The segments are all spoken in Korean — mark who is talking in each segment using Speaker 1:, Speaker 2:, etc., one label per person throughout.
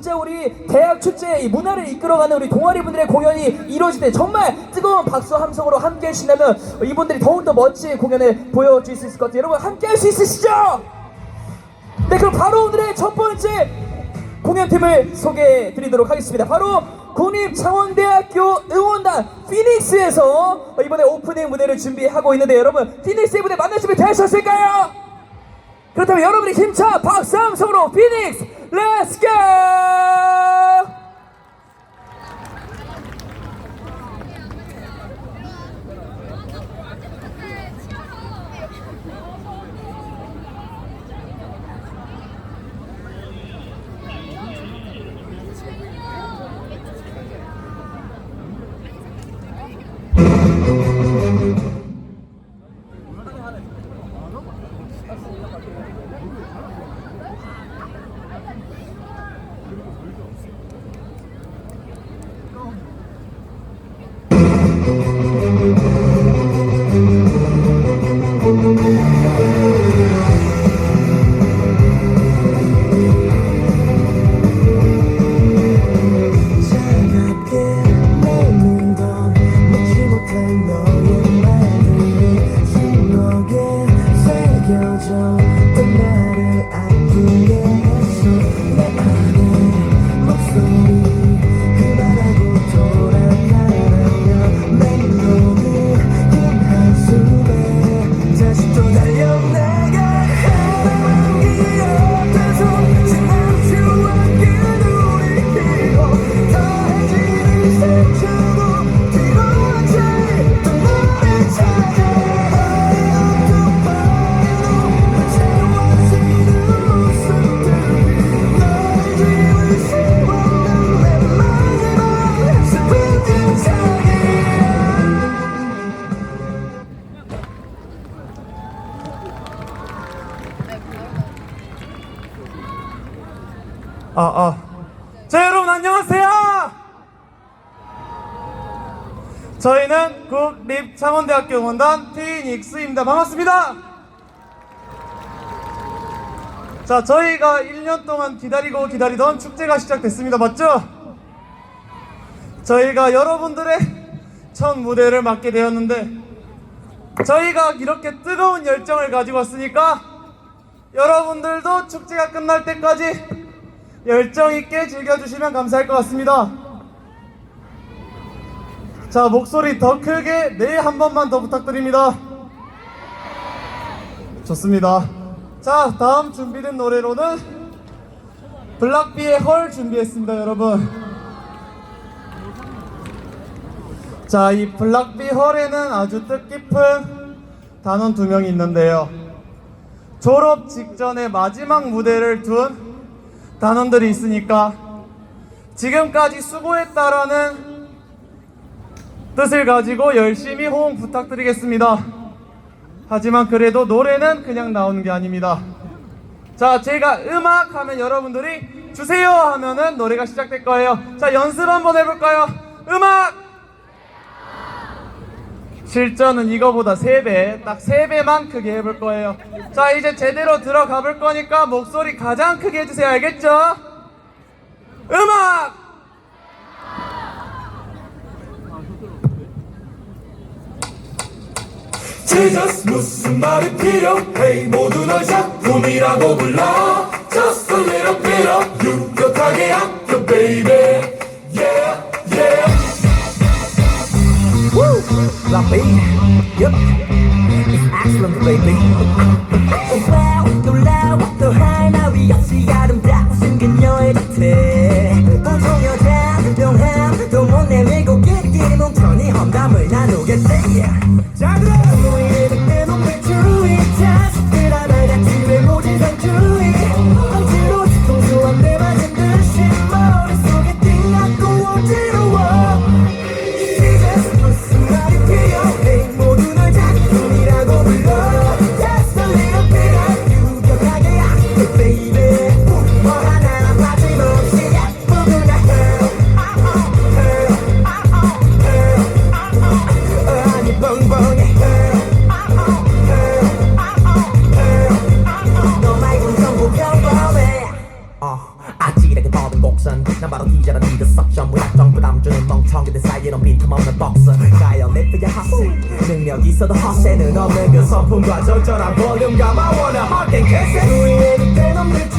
Speaker 1: 진짜 우리 대학 축제 이 문화를 이끌어가는 우리 동아리 분들의 공연이 이루어질 때 정말 뜨거운 박수 함성으로 함께 해주신다면 이분들이 더욱더 멋진 공연을 보여줄 수 있을 것 같아요. 여러분 함께 할 수 있으시죠? 네, 그럼 바로 오늘의 첫 번째 공연팀을 소개해 드리도록 하겠습니다. 바로 국립창원대학교 응원단 피닉스에서 이번에 오프닝 무대를 준비하고 있는데 여러분 피닉스의 무대 만날 준비 되셨을까요? 그렇다면 여러분이 힘차 박수 함성으로 피닉스
Speaker 2: Let's go! 응원단 피닉스입니다. 반갑습니다. 자, 저희가 1년 동안 기다리고 기다리던 축제가 시작됐습니다. 맞죠? 저희가 여러분들의 첫 무대를 맡게 되었는데 저희가 이렇게 뜨거운 열정을 가지고 왔으니까 여러분들도 축제가 끝날 때까지 열정 있게 즐겨주시면 감사할 것 같습니다. 자, 목소리 더 크게 네한 번만 더 부탁드립니다. 좋습니다. 자, 다음 준비된 노래로는 블락비의 헐 준비했습니다, 여러분. 자, 이 블락비 헐에는 아주 뜻깊은 단원 두 명이 있는데요. 졸업 직전에 마지막 무대를 둔 단원들이 있으니까 지금까지 수고했다라는 뜻을 가지고 열심히 호응 부탁드리겠습니다. 하지만 그래도 노래는 그냥 나오는 게 아닙니다. 자, 제가 음악 하면 여러분들이 주세요 하면은 노래가 시작될 거예요. 자, 연습 한번 해볼까요? 음악! 실전은 이거보다 3배, 딱 3배만 크게 해볼 거예요. 자, 이제 제대로 들어가 볼 거니까 목소리 가장 크게 해주세요. 알겠죠? 음악!
Speaker 3: Jesus 무슨 말이 필요해 모두 널 작품이라고 불러 Just a little bit of 유격하게 학교 baby Yeah yeah
Speaker 1: Woo! Black baby. Yep. It's excellent baby.
Speaker 4: wow, 놀라워 또 하나 위 없이 아름다운 그녀의 곁에 능력 있어도 헛세는 없는 그 성품과 적절한 볼륨감 I wanna hot and get 주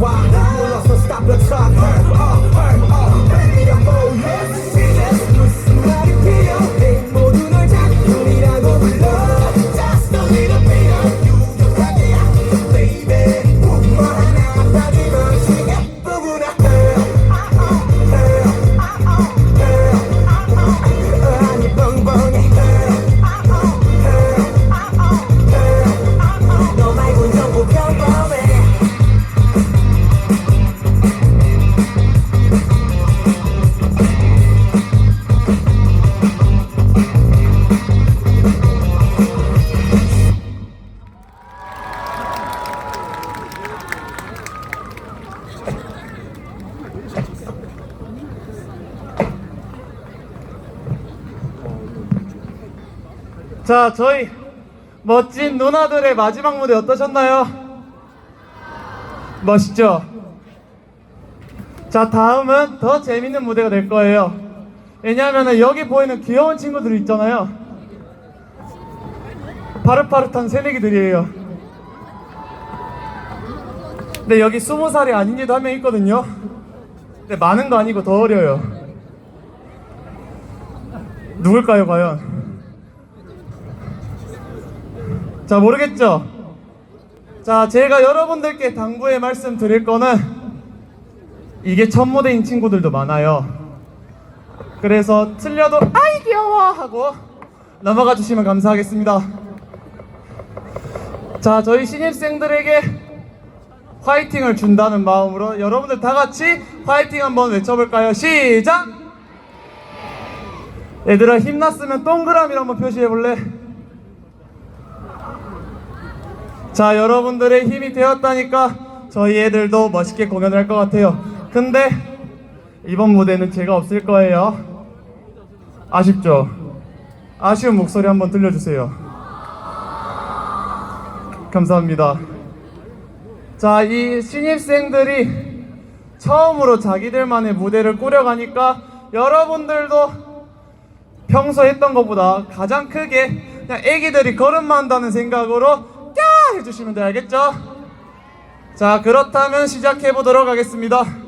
Speaker 4: why. You will also stop the clock. Uh, uh, uh, uh, baby, I'm yeah.
Speaker 2: 자, 저희 멋진 누나들의 마지막 무대 어떠셨나요? 멋있죠? 자, 다음은 더 재밌는 무대가 될 거예요. 왜냐하면 여기 보이는 귀여운 친구들 있잖아요. 파릇파릇한 새내기들이에요. 근데 여기 스무 살이 아닌 애도 한 명 있거든요. 근데 많은 거 아니고 더 어려요. 누굴까요, 과연? 자 모르겠죠? 자 제가 여러분들께 당부의 말씀 드릴 거는 이게 첫 무대인 친구들도 많아요 그래서 틀려도 아이 귀여워 하고 넘어가 주시면 감사하겠습니다 자 저희 신입생들에게 화이팅을 준다는 마음으로 여러분들 다 같이 화이팅 한번 외쳐볼까요? 시작! 얘들아 힘났으면 동그라미로 한번 표시해볼래? 자, 여러분들의 힘이 되었다니까 저희 애들도 멋있게 공연을 할 것 같아요. 근데 이번 무대는 제가 없을 거예요. 아쉽죠? 아쉬운 목소리 한번 들려주세요. 감사합니다. 자, 이 신입생들이 처음으로 자기들만의 무대를 꾸려가니까 여러분들도 평소 했던 것보다 가장 크게 그냥 애기들이 걸음만 한다는 생각으로 꺄 해주시면 돼요 알겠죠? 자 그렇다면 시작해 보도록 하겠습니다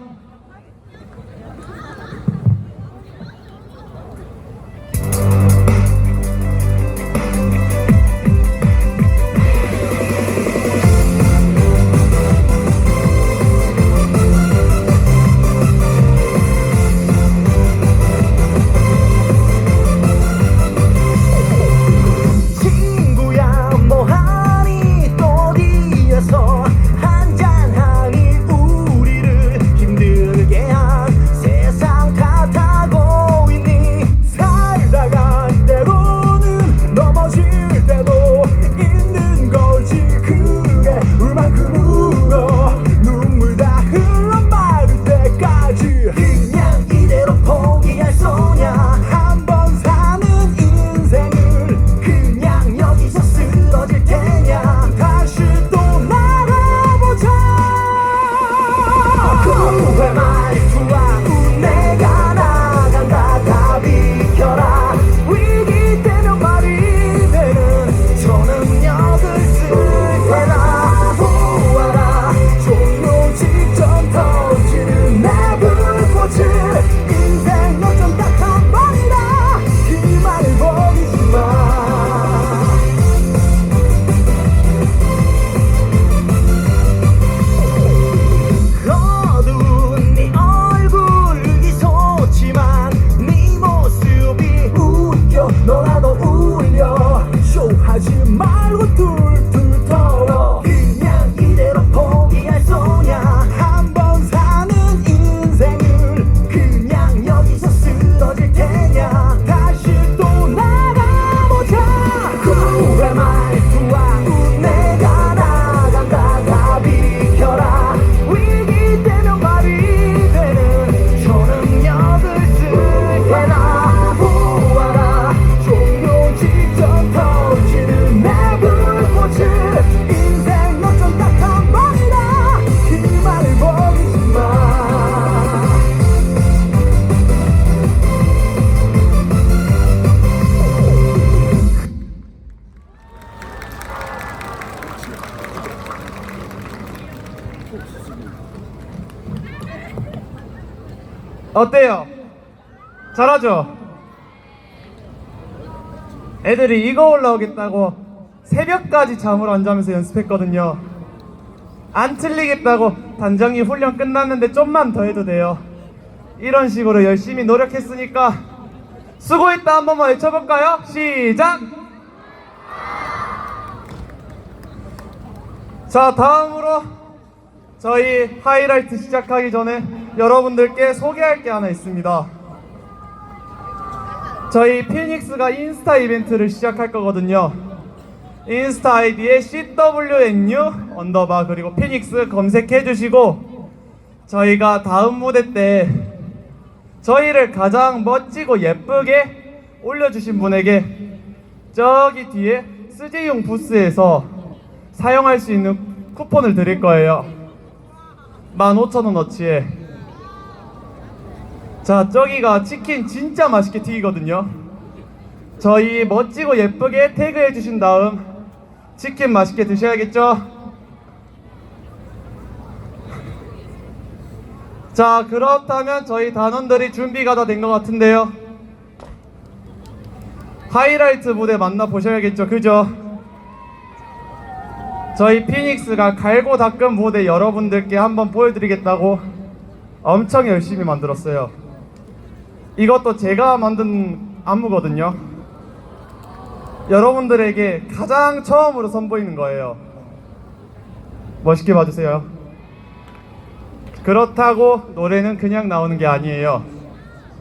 Speaker 2: 어때요? 잘하죠? 애들이 이거 올라오겠다고 새벽까지 잠을 안 자면서 연습했거든요. 안 틀리겠다고 단장이 훈련 끝났는데 좀만 더 해도 돼요. 이런 식으로 열심히 노력했으니까 수고했다 한 번만 외쳐볼까요? 시작! 자 다음으로 저희 하이라이트 시작하기 전에 여러분들께 소개할 게 하나 있습니다. 저희 피닉스가 인스타 이벤트를 시작할 거거든요. 인스타 아이디에 CWNU 언더바 그리고 피닉스 검색해 주시고 저희가 다음 무대 때 저희를 가장 멋지고 예쁘게 올려주신 분에게 저기 뒤에 쓰지용 부스에서 사용할 수 있는 쿠폰을 드릴 거예요. 15,000원어치에. 자, 저기가 치킨 진짜 맛있게 튀기거든요. 저희 멋지고 예쁘게 태그해 주신 다음 치킨 맛있게 드셔야겠죠? 자, 그렇다면 저희 단원들이 준비가 다 된 것 같은데요. 하이라이트 무대 만나 보셔야겠죠, 그죠? 저희 피닉스가 갈고 닦은 무대 여러분들께 한번 보여드리겠다고 엄청 열심히 만들었어요. 이것도 제가 만든 안무거든요. 여러분들에게 가장 처음으로 선보이는 거예요. 멋있게 봐주세요. 그렇다고 노래는 그냥 나오는 게 아니에요.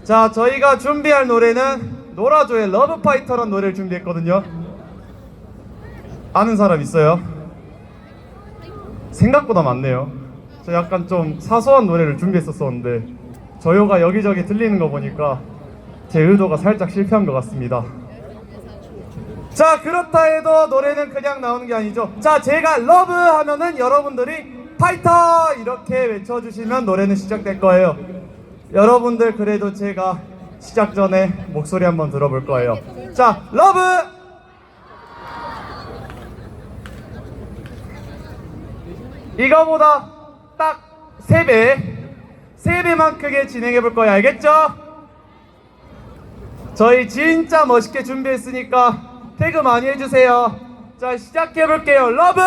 Speaker 2: 자, 저희가 준비할 노래는 노라조의 러브파이터란 노래를 준비했거든요. 아는 사람 있어요? 생각보다 많네요. 저 약간 좀 사소한 노래를 준비했었었는데 저요가 여기저기 들리는 거 보니까 제 의도가 살짝 실패한 것 같습니다. 자 그렇다 해도 노래는 그냥 나오는 게 아니죠. 자 제가 러브 하면은 여러분들이 파이터 이렇게 외쳐주시면 노래는 시작될 거예요. 여러분들 그래도 제가 시작 전에 목소리 한번 들어볼 거예요. 자 러브 이거보다 딱 3배 3배만 크게 진행해 볼 거예요 알겠죠? 저희 진짜 멋있게 준비했으니까 태그 많이 해주세요. 자 시작해 볼게요. 러브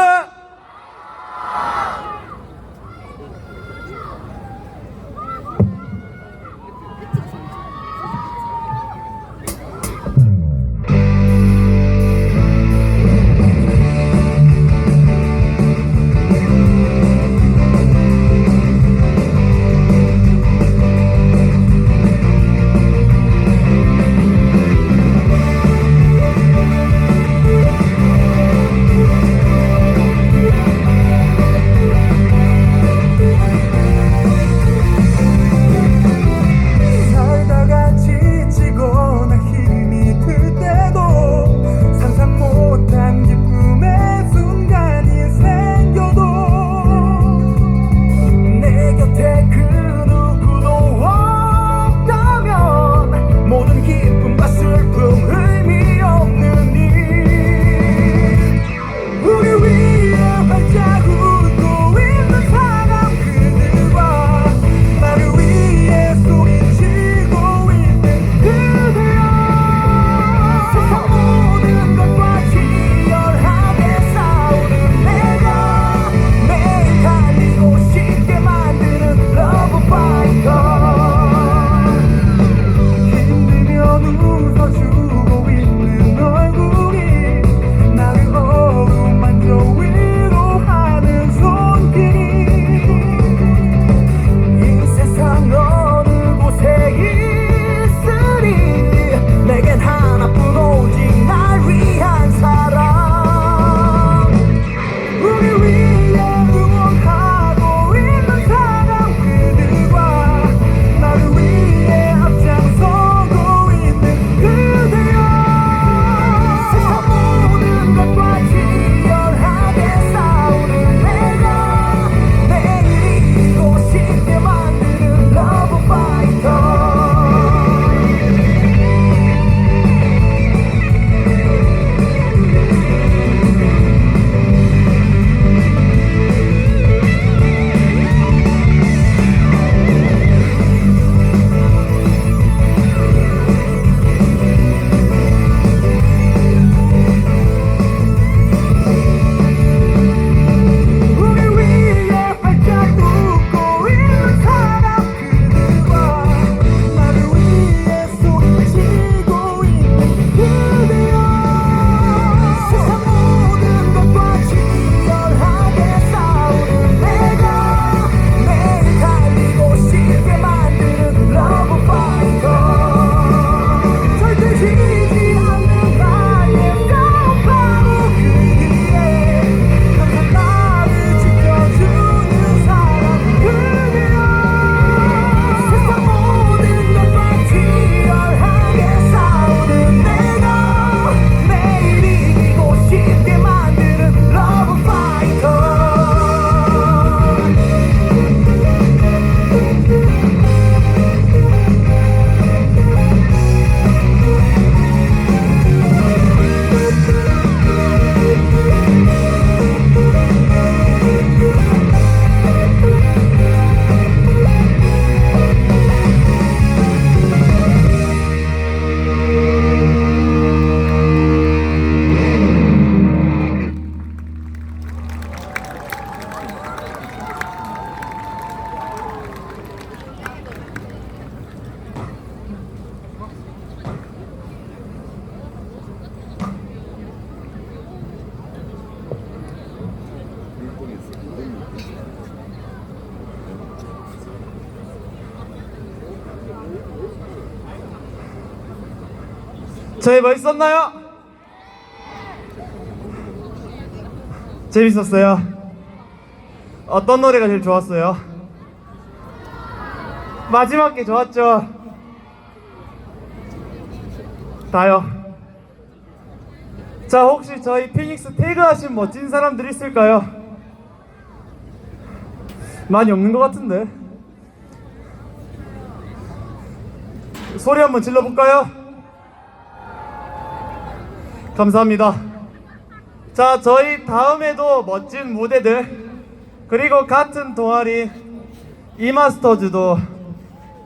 Speaker 2: 저희 멋있었나요? 재밌었어요. 어떤 노래가 제일 좋았어요? 마지막 게 좋았죠. 다요. 자, 혹시 저희 피닉스 태그하신 멋진 사람들 있을까요? 많이 없는 것 같은데. 소리 한번 질러볼까요? 감사합니다. 자, 저희 다음에도 멋진 무대들, 그리고 같은 동아리 이마스터즈도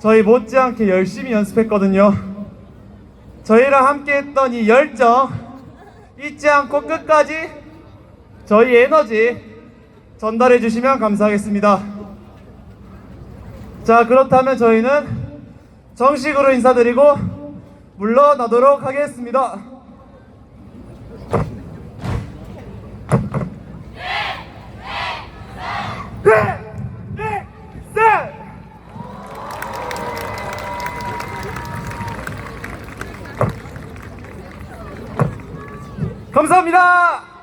Speaker 2: 저희 못지않게 열심히 연습했거든요. 저희랑 함께 했던 이 열정 잊지 않고 끝까지 저희 에너지 전달해 주시면 감사하겠습니다. 자, 그렇다면 저희는 정식으로 인사드리고 물러나도록 하겠습니다. 감사합니다.